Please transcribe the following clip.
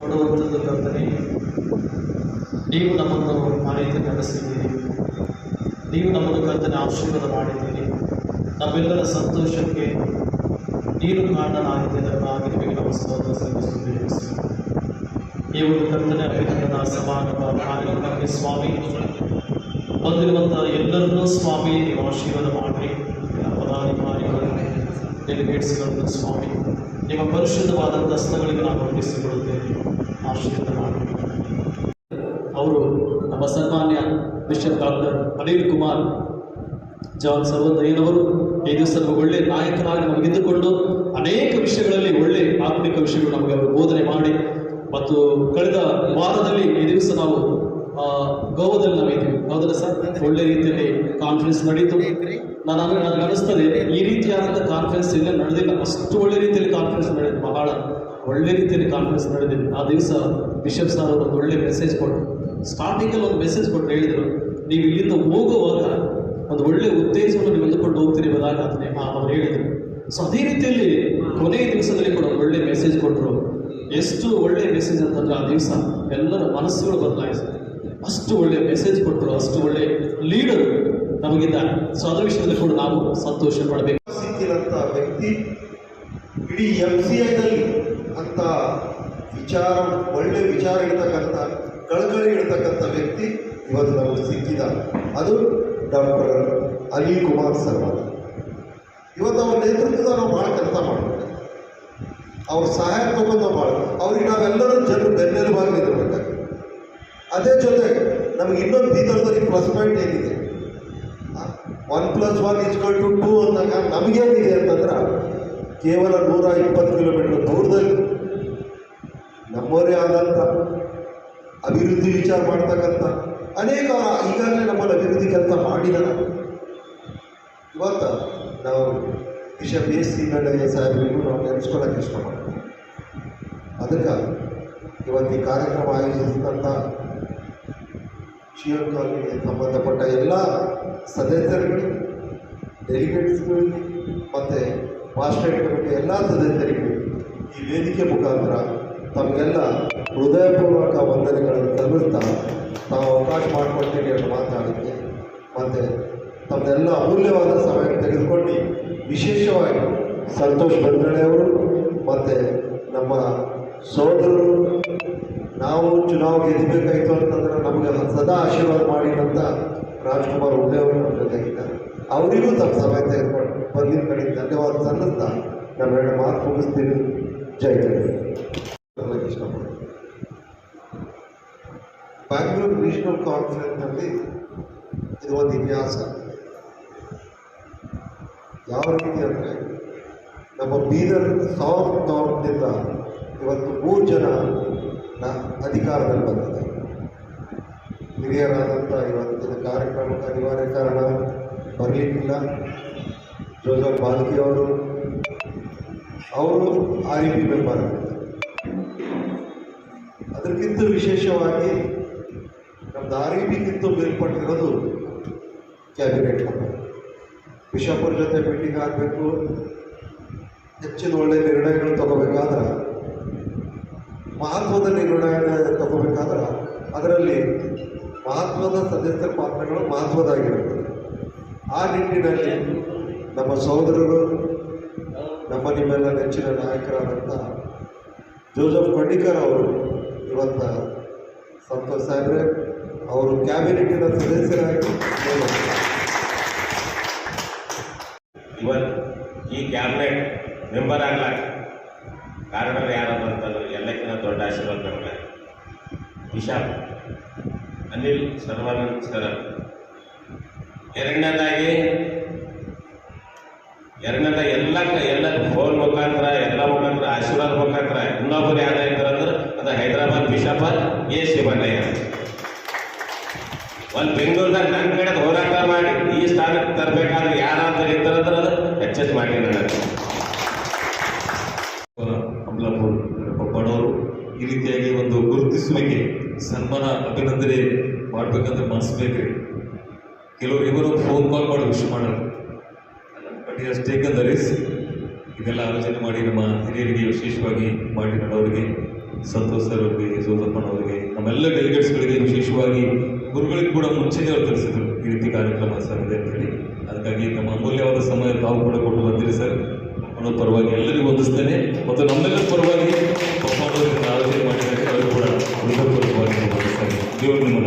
ಕೊಡುವಂಥದ್ದು ಕರ್ತನೆ ನೀವು ನಮ್ಮನ್ನು ಮಾಹಿತಿ ನಡೆಸಿದ್ದೀರಿ ನೀವು ನಮ್ಮನ್ನು ಕರ್ತನೆ ಆಶೀರ್ವಾದ ಮಾಡಿದ್ದೀರಿ. ನಮ್ಮೆಲ್ಲರ ಸಂತೋಷಕ್ಕೆ ನೀರು ಕಾರಣನಾಗಿದ್ದಕ್ಕಾಗಿ ನಿಮಗೆ ನಮ್ಮ ಸ್ತೋತ್ರ ಸಲ್ಲಿಸುತ್ತೇವೆ. ಒಂದು ಕರ್ತನೆ ಅಭಿನಂದನ ಸಮಾಗಮ ಕಾರ್ಯಕ್ರಮಕ್ಕೆ ಸ್ವಾಮಿ. ಬಂದಿರುವಂಥ ಎಲ್ಲರನ್ನೂ ಸ್ವಾಮಿ, ನೀವು ಆಶೀರ್ವಾದ ಮಾಡಿ ಎಲ್ಲ ಪದಾಧಿಕಾರಿಗಳು ಡೆಲಿಗೇಟ್ಸ್ಗಳನ್ನು ಸ್ವಾಮಿ, ನಿಮ್ಮ ಪರಿಶುದ್ಧವಾದಂಥ ಹಸ್ತಗಳಿಗೆ ನಾವು ಅರ್ಪಿಸಿಕೊಳ್ಳುತ್ತೇವೆ. ಆಶೀರ್ವಾದ ಅವರು ನಮ್ಮ ಸನ್ಮಾನ್ಯ mister doctor Anil Kumar John ಸರ್ವದಯ್ಯನವರು ಈ ದಿವಸ ಒಳ್ಳೆ ನಾಯಕನಾಗಿ ನಮಗಿದ್ದುಕೊಂಡು ಅನೇಕ ವಿಷಯಗಳಲ್ಲಿ ಒಳ್ಳೆ ಆತ್ಮಿಕ ವಿಷಯಗಳು ನಮಗೆ ಅವರು ಬೋಧನೆ ಮಾಡಿ ಮತ್ತು ಕಳೆದ ವಾರದಲ್ಲಿ ಈ ದಿವಸ ನಾವು ಗೋವಾದಲ್ಲಿ ನಾವಿದ್ದೀವಿ ಹೌದಲ್ಲ ಸರ್? ಒಳ್ಳೆ ರೀತಿಯಲ್ಲಿ ಕಾನ್ಫರೆನ್ಸ್ ನಡೀತು. ನಾನು ನನಗೆ ಅನಿಸ್ತದೆ ಈ ರೀತಿಯಾದಂಥ ಕಾನ್ಫರೆನ್ಸ್ ಇಲ್ಲ ನಡೆದಿಲ್ಲ. ಅಷ್ಟು ಒಳ್ಳೆ ರೀತಿಯಲ್ಲಿ ಕಾನ್ಫರೆನ್ಸ್ ನಡೆಯಿತು ಬಹಳ. ಒಳ್ಳೆ ರೀತಿಯಲ್ಲಿ ಕಾನ್ಫರೆನ್ಸ್ ನಡೆದಿದೆ. ಆ ದಿವಸ ಬಿಷಪ್ ಸರ್ ಒಂದು ಒಳ್ಳೆ ಮೆಸೇಜ್ ಕೊಟ್ಟರು ಸ್ಟಾರ್ಟಿಂಗಲ್ಲಿ ಒಂದು ಮೆಸೇಜ್ ಕೊಟ್ಟು ಹೇಳಿದರು, ನೀವು ಇಲ್ಲಿಂದ ಹೋಗುವಾಗ ಒಂದು ಒಳ್ಳೆ ಉತ್ತೇಜವನ್ನು ನೀವು ಅಂದುಕೊಂಡು ಹೋಗ್ತೀರಿ ಅದನ್ನೇ ಅವ್ರು ಹೇಳಿದರು. ಸೊ ಅದೇ ರೀತಿಯಲ್ಲಿ ಕೊನೆಯ ದಿವಸದಲ್ಲಿ ಕೂಡ ಒಳ್ಳೆ ಮೆಸೇಜ್ ಕೊಟ್ಟರು ಎಷ್ಟು ಒಳ್ಳೆ ಮೆಸೇಜ್ ಅಂತಂದ್ರೆ ಆ ದಿವಸ ಎಲ್ಲರ ಮನಸ್ಸುಗಳು ಬದಲಾಯಿಸಿದೆ. ಅಷ್ಟು ಒಳ್ಳೆ ಮೆಸೇಜ್ ಕೊಟ್ಟರು ಅಷ್ಟು ಒಳ್ಳೆ ಲೀಡರ್ ನಮಗಿದ್ದಾರೆ. ಸೊ ಅದರ ವಿಷಯದಲ್ಲಿ ಕೂಡ ನಾವು ಸಂತೋಷ ಪಡಬೇಕು. ವ್ಯಕ್ತಿ, ಇಡೀ ಎಂ ಸಿ ಐನಲ್ಲಿ ಅಂತ ವಿಚಾರ, ಒಳ್ಳೆ ವಿಚಾರ ಇರ್ತಕ್ಕಂಥ, ಕಳಕಳಿ ಇರ್ತಕ್ಕಂಥ ವ್ಯಕ್ತಿ ಇವತ್ತು ನಮಗೆ ಸಿಕ್ಕಿದ ಅದು ಡಾಕ್ಟರ್ ಅನಿಲ್ ಕುಮಾರ್ ಸರ್ವಾದ ಇವತ್ತು ಅವ್ರ ನೇತೃತ್ವದ ನಾವು ಭಾಳ ಕೆಲಸ ಮಾಡಬೇಕು. ಅವ್ರ ಸಹಾಯ ತಗೊಂಡು ನಾವು ಅವ್ರಿಗೆ ನಾವೆಲ್ಲರೂ ಜನರು ಬೆನ್ನೆಲುಬಾಗಿ ಅದೇ ಜೊತೆಗೆ ನಮಗೆ ಇನ್ನೊಂದು ಬೀದರ್ದಲ್ಲಿ ಪ್ಲಸ್ ಪಾಯಿಂಟ್ ಏನಿದೆ? One plus one equal to two ಅಂದಾಗ ನಮಗೇನಿದೆ ಅಂತಂದ್ರೆ ಕೇವಲ ನೂರ ಇಪ್ಪತ್ತು ಕಿಲೋಮೀಟರ್ ದೂರದಲ್ಲಿ ನಮ್ಮವರೇ ಆದಂಥ ಅಭಿವೃದ್ಧಿ ವಿಚಾರ ಮಾಡ್ತಕ್ಕಂಥ ಅನೇಕ ಈಗಾಗಲೇ ನಮ್ಮಲ್ಲಿ ಅಭಿವೃದ್ಧಿ ಕೆಲಸ ಮಾಡಿದ ಇವತ್ತು ನಾವು ವಿಷಯ ಎಸ್ ಸಿ ನಡೆ ಸಾಹೇಬರಿಗೂ ನಾವು ನೆನೆಸ್ಕೊಳ್ಳೋಕೆ ಇಷ್ಟಪಡ್ತೀವಿ. ಅದಕ್ಕೆ ಇವತ್ತು ಈ ಕಾರ್ಯಕ್ರಮ ಆಯೋಜಿಸಿದಂಥ ಶಿವಕ್ಕೆ ಸಂಬಂಧಪಟ್ಟ ಎಲ್ಲ ಸದಸ್ಯರುಗಳಿಗೆ ಡೆಲಿಗೇಟ್ಸ್ಗಳಿಗೆ ಮತ್ತು ಮಾಸ್ಟರ್ ಕಮಿಟಿ ಎಲ್ಲ ಸದಸ್ಯರಿಗೂ ಈ ವೇದಿಕೆ ಮುಖಾಂತರ ತಮಗೆಲ್ಲ ಹೃದಯಪೂರ್ವಕ ವಂದನೆಗಳನ್ನು ಸಲ್ಲಿಸ್ತಾ ನಾವು ಅವಕಾಶ ಮಾಡಿಕೊಡ್ತೀವಿ ಅಂತ ಮಾತಾಡಲಿಕ್ಕೆ ಮತ್ತು ತಮ್ಮದೆಲ್ಲ ಅಮೂಲ್ಯವಾದ ಸಮಯ ತೆಗೆದುಕೊಂಡು ವಿಶೇಷವಾಗಿ ಸಂತೋಷ್ ಬಂದ್ರಳೆ ಅವರು ಮತ್ತು ನಮ್ಮ ಸೋದರರು, ನಾವು ಚುನಾವ್ ಗೆದ್ದಬೇಕಾಯಿತು ಅಂತಂದ್ರೆ ನಮಗೆ ಸದಾ ಆಶೀರ್ವಾದ ಮಾಡಿದಂಥ ರಾಜ್ಕುಮಾರ್ ಉಳ್ಳೆ ಅವರು ನಮ್ಮ ಜೊತೆಗಿದ್ದಾರೆ. ಅವರಿಗೂ ತಮ್ಮ ಸಮಯ ತೆಗೆದುಕೊಂಡು ಬಂದಿನ ಕಡೆ ಧನ್ಯವಾದ ಸಲ್ಲಿಸ್ತಾ ನಮ್ಮ ಮಾತು ಮುಗಿಸ್ತೀವಿ. ಜೈ ಜೈ ಇಷ್ಟಪಡ್ತೀನಿ ಬ್ಯಾಂಗ್ಳೂರ್ ರೀಜನಲ್ ಕಾನ್ಫರೆನ್ಸ್ನಲ್ಲಿ ಇದು ಒಂದು ಇತಿಹಾಸ. ಯಾವ ರೀತಿ ಅಂದರೆ ನಮ್ಮ ಬೀದರ್ ಸೌತ್ ನಾರ್ತ್ನಿಂದ ಇವತ್ತು ಮೂರು ಜನ ಅಧಿಕಾರದಲ್ಲಿ ಬಂದಿದೆ ಹಿರಿಯರಾದಂಥ ಇವತ್ತಿನ ಕಾರ್ಯಕ್ರಮಕ್ಕೆ ಅನಿವಾರ್ಯ ಕಾರಣ ಬರಲಿಕ್ಕಿಲ್ಲ. ಜೋಸಫ್ ಬಾಲ್ಕಿ ಅವರು ಅವರು ಆರ್ ಇ ಪಿ ಮೆಂಬರ್ ಅದಕ್ಕಿಂತ ವಿಶೇಷವಾಗಿ ನಮ್ದು ಆರ್ ಇ ಪಿಗಿಂತ ಮೇಲ್ಪಟ್ಟಿರೋದು ಕ್ಯಾಬಿನೆಟ್ ಬಿಷಪರ ಜೊತೆ ಮೀಟಿಂಗ್ ಆಗಬೇಕು. ಹೆಚ್ಚಿನ ಒಳ್ಳೆಯ ನಿರ್ಣಯಗಳು ತಗೋಬೇಕಾದ್ರೆ, ಮಹತ್ವದ ನಿರ್ಣಯ ತಗೋಬೇಕಾದ್ರೆ ಅದರಲ್ಲಿ ಮಹತ್ವದ ಸದಸ್ಯರ ಪಾತ್ರಗಳು ಮಹತ್ವದಾಗಿರುತ್ತದೆ ಆ ನಿಟ್ಟಿನಲ್ಲಿ ನಮ್ಮ ಸಹೋದರರು, ನಮ್ಮ ನಿಮ್ಮೆಲ್ಲ ನೆಚ್ಚಿನ ನಾಯಕರಾದಂಥ ಜೋಸಫ್ ಪಂಡಿಕರ್ ಅವರು ಇವತ್ತ ಸಂತೋಷ್ ಸಾಹೇಬ್ರೆ ಅವರು ಕ್ಯಾಬಿನೆಟ್ನ ಸದಸ್ಯರಾಗಿ ಇವತ್ತು ಈ ಕ್ಯಾಬಿನೆಟ್ ಮೆಂಬರ್ ಆಗ್ಲಾಕ ಕಾರಣರು ಯಾರಪ್ಪ ಬಂತಂದ್ರೆ ಎಲ್ಲಕ್ಕಿಂತ ದೊಡ್ಡ ಆಶೀರ್ವಾದ ನಮಗೆ. ವಿಶಾಲ್, ಅನಿಲ್ ಸರ್ವಾನಂದ್ ಸರ್. ಎರಡನೇದಾಗಿ, ಎರಡನೇದ ಎಲ್ಲ ಎಲ್ಲ ಫೋನ್ ಮುಖಾಂತರ, ಎಲ್ಲ ಮುಖಾಂತರ ಆಶೀರ್ವಾದ ಮುಖಾಂತರ ಇನ್ನೊಬ್ಬರು ಯಾರು ಬಿಷಪ್ ಎ ಶಿವಣ್ಣಯ್ಯ ಒಂದು ಬೆಂಗಳೂರ್ದಾಗ ನನ್ನ ಕಡೆ ಹೋರಾಟ ಮಾಡಿ ಈ ಸ್ಥಾನಕ್ಕೆ ತರಬೇಕಾದ್ರೆ ಯಾರಾದ್ರೂ ಇರ್ತಾರಂದ್ರೆ ಅದು ಎಚ್ಚೆತ್ ಮಾಡಿ ನನಗೆ ಈ ರೀತಿಯಾಗಿ ಒಂದು ಗುರುತಿಸುವಿಕೆ, ಸನ್ಮಾನ, ಅಭಿನಂದನೆ ಮಾಡ್ಬೇಕಂದ್ರೆ ಮನಸ್ಸು ಬೇಕ್ರಿ ಕೆಲವರು ಇವರು ಫೋನ್ ಕಾಲ್ ಮಾಡಿ ವಿಶ್ ಮಾಡೋರು. ಬಟ್ ಅಷ್ಟೇ ಟೇಕನ್ ಇದೆಲ್ಲ ಆಲೋಚನೆ ಮಾಡಿ ನಮ್ಮ ಹಿರಿಯರಿಗೆ ವಿಶೇಷವಾಗಿ ಮಾಡಿ ಮಾಡೋರಿಗೆ ಸಂತೋಷ್ ಸರ್ ಅವರಿಗೆ ನಮ್ಮೆಲ್ಲ ಡೆಲಿಗೇಟ್ಸ್ಗಳಿಗೆ ವಿಶೇಷವಾಗಿ ಗುರುಗಳಿಗೆ ಕೂಡ ಮುಂಚೆನೇ ಅವ್ರು ತಿಳಿಸಿದ್ರು ಈ ರೀತಿ ಕಾರ್ಯಕ್ರಮ ಸರ್ ಇದೆ ಅಂತ ಹೇಳಿ. ಅದಕ್ಕಾಗಿ ನಮ್ಮ ಅಮೂಲ್ಯವಾದ ಸಮಯ ತಾವು ಕೂಡ ಕೊಟ್ಟು ಬಂದಿರಿ ಸರ್. ಅನ್ನೋ ಪರವಾಗಿ ಎಲ್ಲರಿಗೂ ವಂದಿಸ್ತೇನೆ. ಮತ್ತು ನಮ್ಮೆಲ್ಲರ ಪರವಾಗಿ ಪಪ್ಪ ಮಾಡಿದ್ದಾರೆ ಅವರು ಕೂಡ ದೇವರು ನಿಮ್ಮ